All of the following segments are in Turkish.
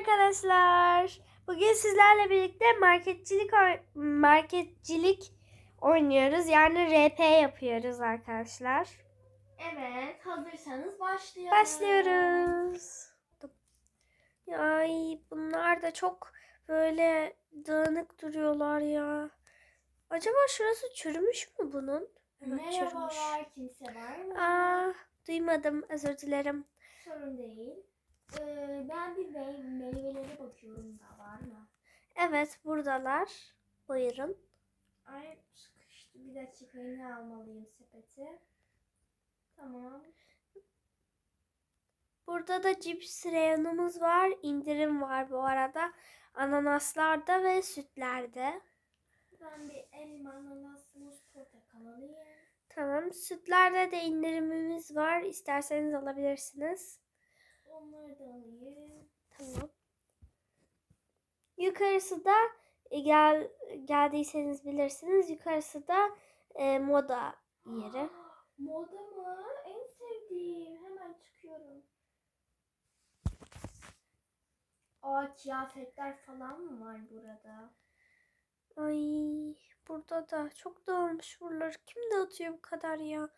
arkadaşlar. Bugün sizlerle birlikte marketçilik marketçilik oynuyoruz. Yani RP yapıyoruz arkadaşlar. Evet, hazırsanız başlayalım. Başlıyoruz. Ay bunlar da çok böyle dağınık duruyorlar ya. Acaba şurası çürümüş mü bunun? Evet çürümüş. Merhabalar, kimse var mı? Aa, duymadım özür dilerim. Sorun değil. Ee, ben bir mey- meyvelere bakıyorum da var mı? Evet buradalar. Buyurun. Ay sıkıştı. Bir dakika ne almalıyım sepeti? Tamam. Burada da cips reyonumuz var. İndirim var bu arada. Ananaslarda ve sütlerde. Ben bir elma, ananas, muz, portakal alayım. Tamam. Sütlerde de indirimimiz var. İsterseniz alabilirsiniz. Onları da alayım. Tamam. Yukarısı da e, gel geldiyseniz bilirsiniz. Yukarısı da e, moda yeri. Moda mı? En sevdiğim. Hemen çıkıyorum. Aa kıyafetler falan mı var burada? Ay burada da çok dağılmış buraları. Kim dağıtıyor bu kadar ya?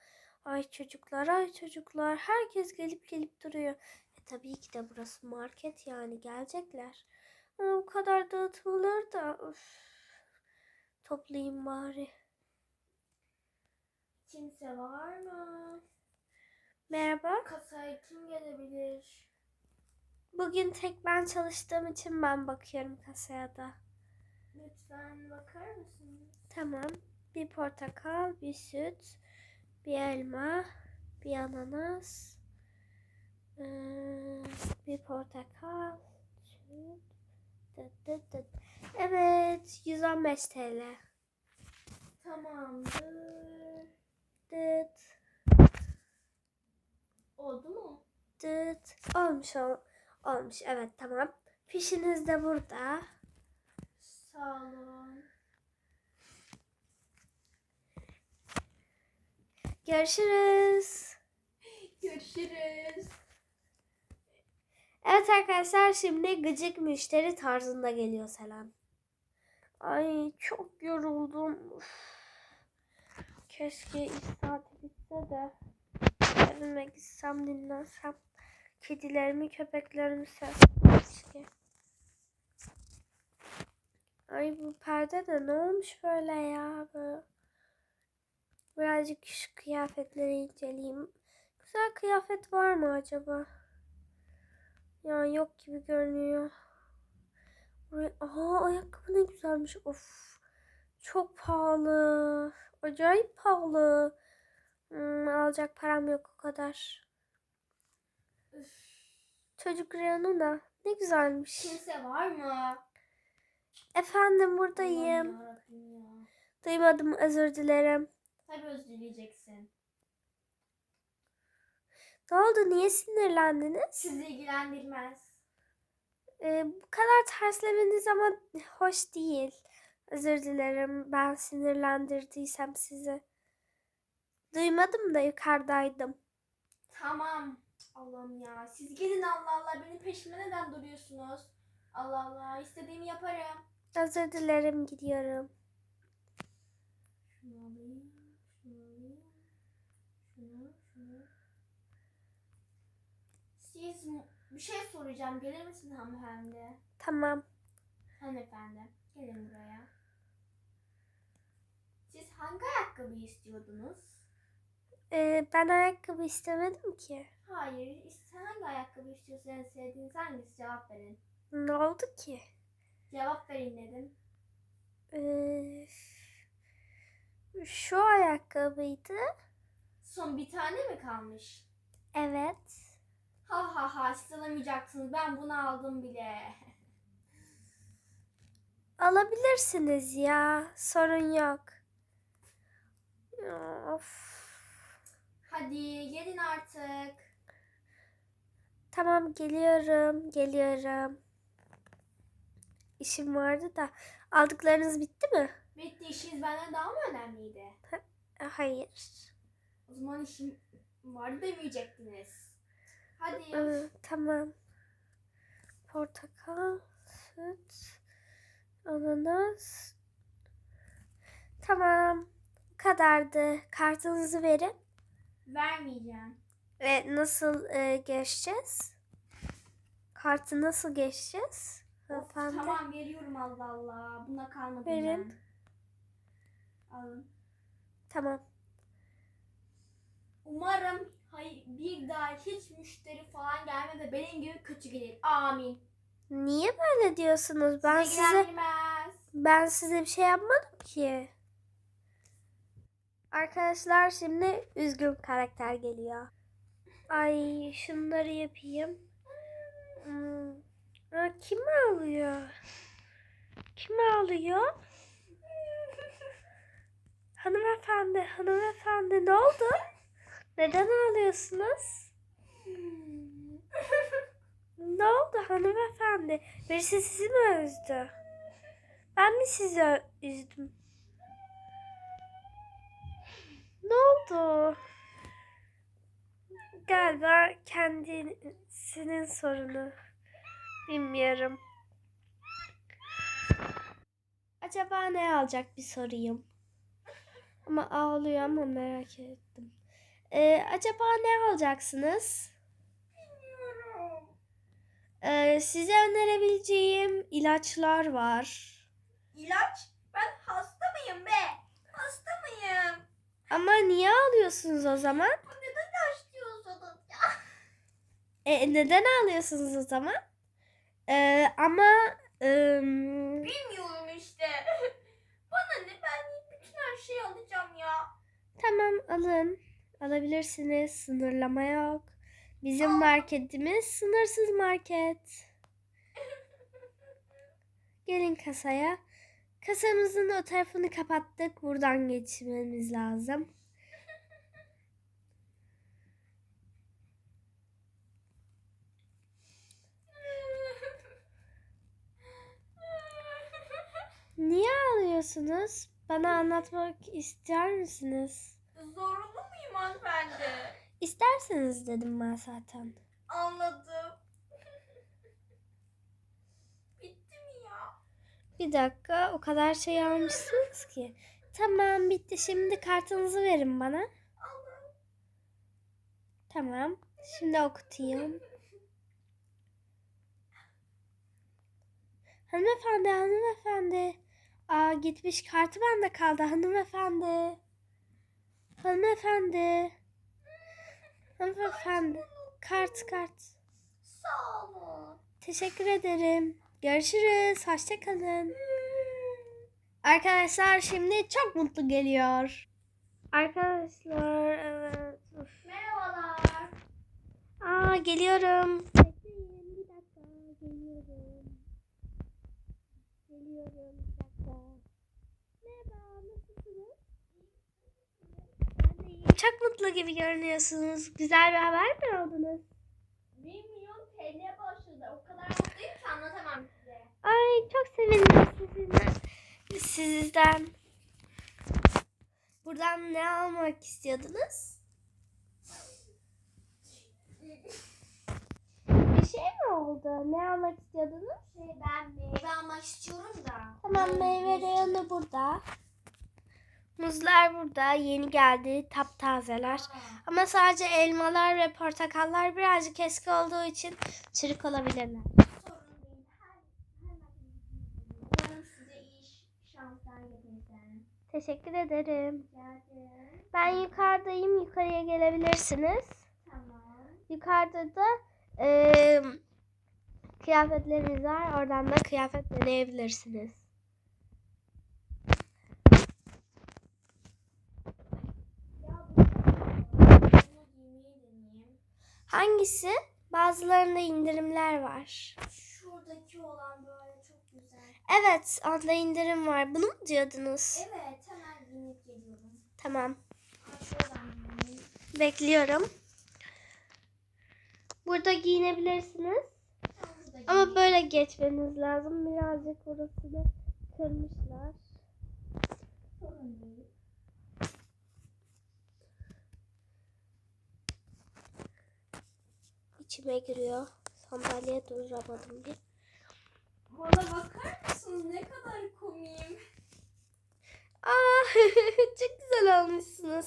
Ay çocuklar, ay çocuklar. Herkes gelip gelip duruyor. Tabii ki de burası market yani gelecekler. Ama bu kadar dağıtmaları da üf. Toplayayım bari. Kimse var mı? Merhaba. Kasaya kim gelebilir? Bugün tek ben çalıştığım için ben bakıyorum kasaya da. Lütfen bakar mısınız? Tamam. Bir portakal, bir süt, bir elma, bir ananas, bir portakal. Evet, 115 TL. Tamamdır. Dıt Oldu mu? dıt. Olmuş ol, olmuş. Evet, tamam. Fişiniz de burada. Sağ olun. Görüşürüz. Görüşürüz. Evet arkadaşlar şimdi gıcık müşteri tarzında geliyor Selen. Ay çok yoruldum. Uf. Keşke iş saati bitse de evime gitsem dinlensem. Kedilerimi köpeklerimi sevsem. Ay bu perde de ne olmuş böyle ya böyle. Birazcık şu kıyafetleri inceleyeyim. Güzel kıyafet var mı acaba? Ya yok gibi görünüyor. Buraya... Aha ayakkabı ne güzelmiş. Of. Çok pahalı. Acayip pahalı. Hmm, alacak param yok o kadar. Üf. Çocuk da ne güzelmiş. Kimse var mı? Efendim buradayım. Aman ya. Duymadım özür dilerim. Tabii özür dileyeceksin. Ne oldu? Niye sinirlendiniz? Sizi ilgilendirmez. Ee, bu kadar terslemeniz ama hoş değil. Özür dilerim. Ben sinirlendirdiysem sizi. Duymadım da yukarıdaydım. Tamam. Allah'ım ya. Siz gidin Allah Allah. Benim peşime neden duruyorsunuz? Allah Allah. İstediğimi yaparım. Özür dilerim gidiyorum. Şunu alayım. Şunu alayım. Şunu, şunu. Siz bir şey soracağım. Gelir misin hanımefendi? Tamam. Hanımefendi. Gelin buraya. Siz hangi ayakkabıyı istiyordunuz? Ee, ben ayakkabı istemedim ki. Hayır. Sen hangi ayakkabı istiyorsun? En sevdiğiniz hangisi? Cevap verin. Ne oldu ki? Cevap verin dedim. Ee, şu ayakkabıydı. Son bir tane mi kalmış? Evet. Ha ha ha siz alamayacaksınız. Ben bunu aldım bile. Alabilirsiniz ya. Sorun yok. Of. Hadi gelin artık. Tamam geliyorum. Geliyorum. İşim vardı da. Aldıklarınız bitti mi? Bitti işiniz benden daha mı önemliydi? Hayır. O zaman işim vardı demeyecektiniz. Hadi. Ee, tamam. portakal, süt, ananas. Tamam. Bu kadardı. Kartınızı verin. Vermeyeceğim. Ve nasıl e, geçeceğiz? Kartı nasıl geçeceğiz? Of, Hanımefendi. tamam veriyorum Allah Allah. Buna kalmadım Verin. ben. Alın. Tamam. Umarım hayır, bir daha hiç müşteri falan gelmez de benim gibi kötü gelir. Amin. Niye böyle diyorsunuz? Ben Sizi size ilgilendirmez. ben size bir şey yapmadım ki. Arkadaşlar şimdi üzgün karakter geliyor. Ay şunları yapayım. Hmm. Aa, kim ağlıyor? Kim ağlıyor? Hanımefendi, hanımefendi ne oldu? Neden ağlıyorsunuz? Ne oldu hanımefendi? Birisi sizi mi üzdü? Ben mi sizi üzdüm? Ne oldu? Galiba kendisinin sorunu. Bilmiyorum. Acaba ne alacak bir sorayım. Ama ağlıyor ama merak ettim. Ee, acaba ne alacaksınız? Bilmiyorum. Ee, size önerebileceğim ilaçlar var. İlaç? Ben hasta mıyım be? Hasta mıyım? Ama niye ağlıyorsunuz o zaman? Neden ilaç diyorsunuz ya? E, neden ağlıyorsunuz o zaman? Ee, ama ım, Bilmiyorum işte. Bana ne ben bütün her şeyi alacağım ya. tamam alın. Alabilirsiniz. Sınırlama yok. Bizim marketimiz sınırsız market. Gelin kasaya. Kasamızın o tarafını kapattık. Buradan geçmemiz lazım. Niye ağlıyorsunuz? Bana anlatmak ister misiniz? Zorunlu muyum hanımefendi? İsterseniz dedim ben zaten. Anladım. Bitti mi ya? Bir dakika o kadar şey almışsınız ki. Tamam bitti. Şimdi kartınızı verin bana. Tamam. Şimdi okutayım. Hanımefendi, hanımefendi. Aa gitmiş kartı bende kaldı hanımefendi. Hanımefendi. Hanımefendi. Kart kart. Sağ olun. Teşekkür ederim. Görüşürüz. Hoşçakalın. Arkadaşlar şimdi çok mutlu geliyor. Arkadaşlar evet. Uf. Merhabalar. Aa geliyorum. Bekleyin bir dakika geliyorum. Geliyorum bir dakika. Merhaba nasılsınız? Ben de iyiyim. Çok mutlu gibi görünüyorsunuz. Güzel bir haber mi aldınız? 1 milyon TL başladı. O kadar mutluyum ki anlatamam size. Ay çok sevindim sizinle. Sizden. Buradan ne almak istiyordunuz? Bir şey mi oldu? Ne almak istiyordunuz? Şey ben meyve almak istiyorum da. Tamam meyve reyonu burada. Muzlar burada. Yeni geldi. Taptazeler. Ama sadece elmalar ve portakallar birazcık eski olduğu için çürük olabilirler. Teşekkür ederim. Ben yukarıdayım. Yukarıya gelebilirsiniz. Tamam. Yukarıda da eee kıyafetlerimiz var. Oradan da kıyafet deneyebilirsiniz. Ya bu Bunu giymeyi deneyeyim. Hangisi? Bazılarında indirimler var. Şuradaki olan böyle çok güzel. Evet, onda indirim var. Bunu mu diyordunuz? Evet hemen giyinip geliyorum. Tamam. Bekliyorum. Burada giyinebilirsiniz. Burada Ama böyle geçmeniz lazım. Birazcık orasını kırmışlar. Sorun değil. İçime giriyor. Sandalyeye duramadım bir. Bana bakar mısınız? Ne kadar komiyim. Aa, çok güzel olmuşsunuz.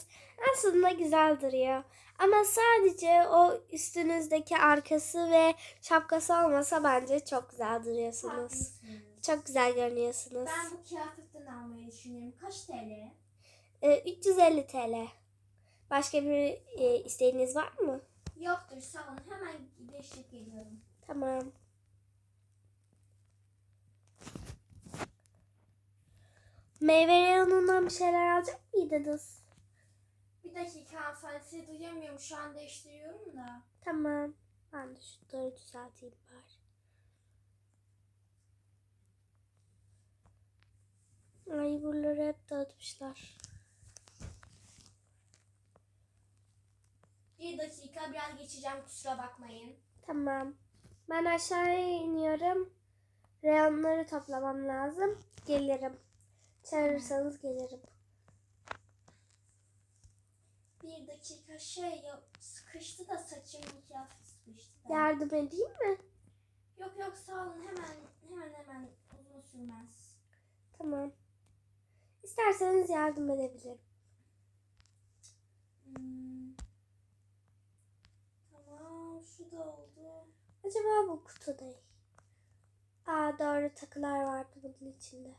Aslında güzel duruyor. Ama sadece o üstünüzdeki arkası ve şapkası olmasa bence çok güzel duruyorsunuz. Haklısınız. Çok güzel görünüyorsunuz. Ben bu kıyafetten almayı düşünüyorum. Kaç TL? Ee, 350 TL. Başka bir e, isteğiniz var mı? Yoktur sağ olun. Hemen değiştirip geliyorum. Tamam. Meyve reyonundan bir şeyler alacak mıydınız? Bir dakika hanımefendi sizi duyamıyorum. Şu an değiştiriyorum da. Tamam. Ben de şunları düzelteyim bari. Ay buraları hep dağıtmışlar. Bir dakika biraz geçeceğim kusura bakmayın. Tamam. Ben aşağıya iniyorum. Reyonları toplamam lazım. Gelirim. Çağırırsanız gelirim. Bir dakika şey ya sıkıştı da saçım kıyafet sıkıştı. Yardım edeyim mi? Yok yok sağ olun hemen hemen hemen uzun sürmez. Tamam. İsterseniz yardım edebilirim. Hmm. Oldu. Acaba bu kutu ne? Aa doğru takılar vardı bunun içinde.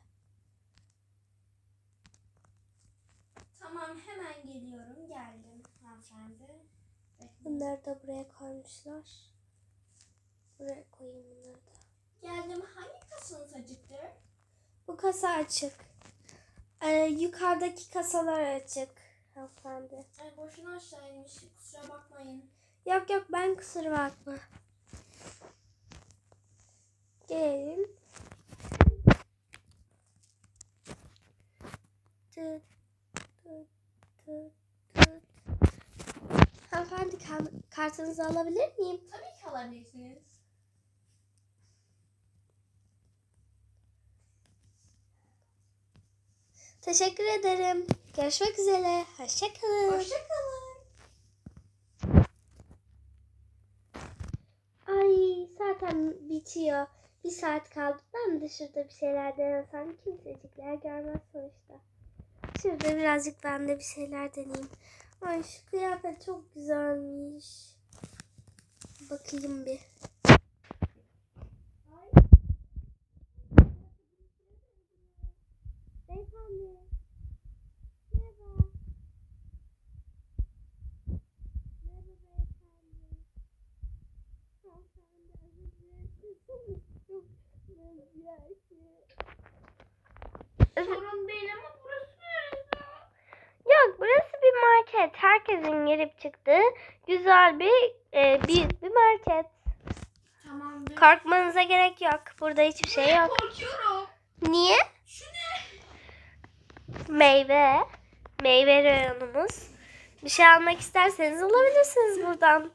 Tamam hemen geliyorum geldim hanımefendi. Bunları da buraya koymuşlar. Buraya koyayım bunları da. Geldim hangi kasanız acıktı? Bu kasa açık. Ee, yukarıdaki kasalar açık. Hanımefendi. Ay boşuna aşağı inmiş kusura bakmayın. Yok yok ben kusura bakma. Gelin. Tut, tut, tut, tut. Hanımefendi kar- kartınızı alabilir miyim? Tabii ki alabilirsiniz. Teşekkür ederim. Görüşmek üzere. Hoşçakalın. Hoşçakalın. Ay zaten bitiyor. Bir saat kaldı. Ben de şurada bir şeyler denesem kimsecikler görmez sonuçta. Şurada birazcık ben de bir şeyler deneyeyim. Ay şu kıyafet çok güzelmiş. Bakayım bir. Beyefendi. Merhaba. Merhaba beyefendi. Hanımefendi özür dilerim. Çok Sorun değil ama burası? Yok burası bir market. Herkesin girip çıktığı güzel bir e, büyük bir market. Tamamdır. Korkmanıza gerek yok. Burada hiçbir şey yok. Korkuyorum. Niye? Şu ne? Meyve. Meyve reyonumuz. Bir şey almak isterseniz alabilirsiniz buradan.